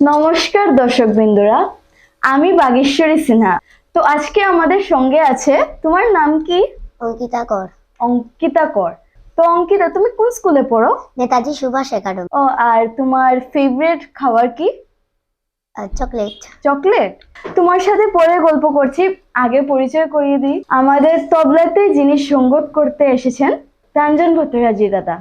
নমস্কার দর্শক বিন্দুরা আমি বাগেশ্বরী সিনহা। তো আজকে আমাদের সঙ্গে আছে তোমার নাম কি? অঙ্কিতা কর। অঙ্কিতা কর। তো অঙ্কিতা তুমি কোন স্কুলে পড়ো? নেতাজি সুভাষ একাডেমি। ও আর তোমার ফেভারিট খাবার কি? চকলেট। চকলেট? তোমার সাথে পরে গল্প করছি আগে পরিচয় করিয়ে দিই। আমাদের তবলাতে যিনি সঙ্গত করতে এসেছেন রঞ্জন ভট্টাচার্য দাদা।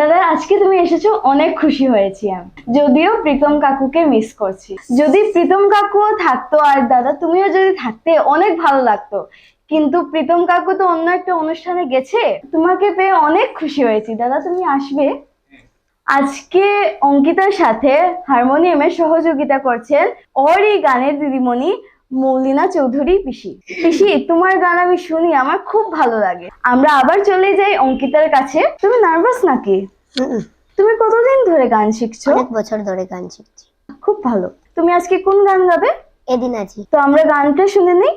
দাদা, আজকে তুমি এসেছ, অনেক খুশি হয়েছি আমি। যদিও প্রীতম কাকুকে মিস করছি। যদি প্রীতম কাকুও থাকতো, আর দাদা তুমিও যদি থাকতে, অনেক ভালো লাগতো। কিন্তু প্রীতম কাকু তো অন্য একটা অনুষ্ঠানে গেছে। তোমাকে পেয়ে অনেক খুশি হয়েছি। দাদা, তুমি আসবে। আজকে অঙ্কিতার সাথে হারমোনিয়ামে সহযোগিতা করছেন ওর এই গানের দিদিমণি মৌলিনা চৌধুরী পিসি। পিসি তোমার গান আমি শুনি আমার খুব ভালো লাগে। আমরা আবার চলে যাই অঙ্কিতার কাছে। তুমি নার্ভাস নাকি? তুমি কতদিন ধরে গান শিখছো? অনেক বছর ধরে গান শিখছি। খুব ভালো। তুমি আজকে কোন গান গাবে? এদিন আছি। তো আমরা গানটা শুনে নিই।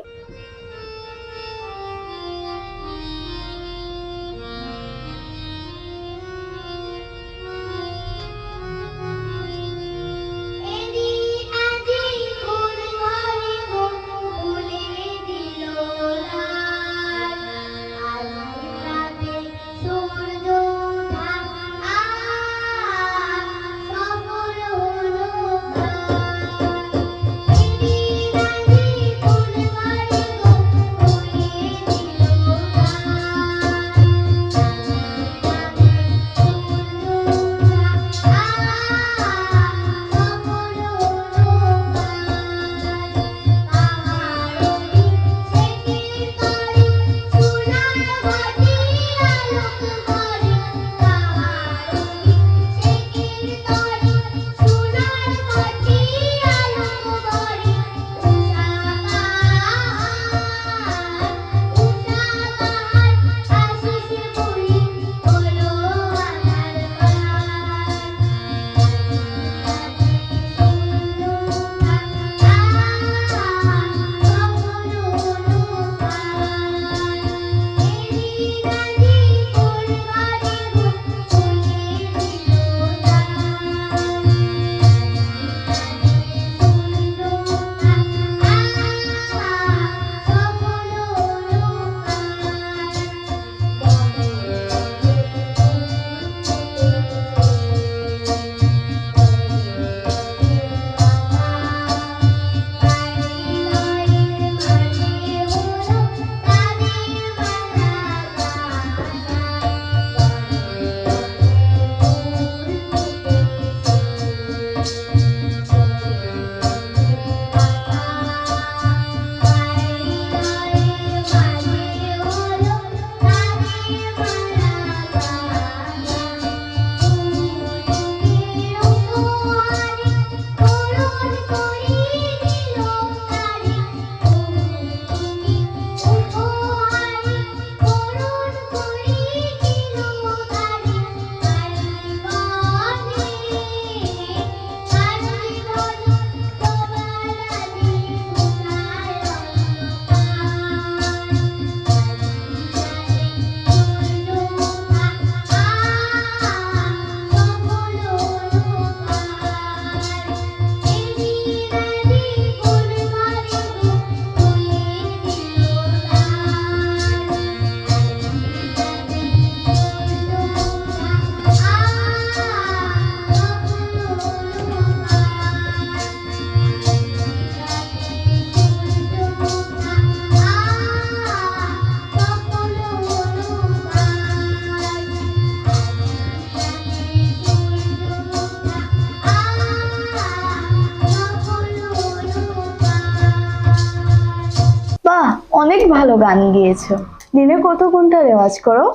অনেক ভালো গান গিয়েছো। দিনে কত ঘণ্টা রেওয়াজ করো?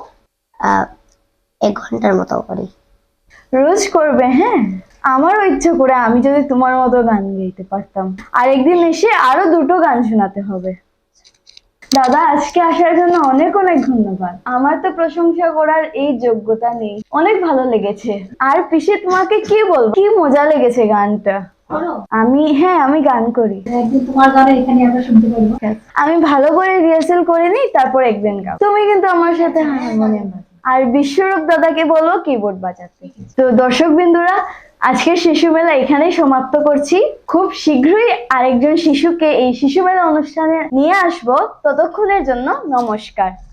এক ঘণ্টার মতো করি। রোজ করবে হ্যাঁ? আমারও ইচ্ছা করে আমি যদি তোমার মতো গান গাইতে পারতাম। আর একদিন এসে আরও দুটো গান শোনাতে হবে। দাদা আজকে আসার জন্য অনেক অনেক ধন্যবাদ। আমার তো প্রশংসা করার এই যোগ্যতা নেই। অনেক ভালো লেগেছে। আর পিসে তোমাকে কি বলব? কি মজা লেগেছে গানটা? আমি হ্যাঁ আমি গান করি। একদিন তোমার গানে এখানে আমরা শুনতে পারব। আমি ভালো করে রিহার্সেল করে নিই তারপর একদিন গাও। তুমি কিন্তু আমার সাথে হারমোনিয়াম আর বিশ্বরূপ দাদাকে বলো কিবোর্ড বাজাতে। তো দর্শক বিন্দুরা আজকের শিশু মেলা এখানেই সমাপ্ত করছি। খুব শীঘ্রই আরেকজন শিশুকে এই শিশু মেলা অনুষ্ঠানে নিয়ে আসব। ততক্ষণের জন্য নমস্কার।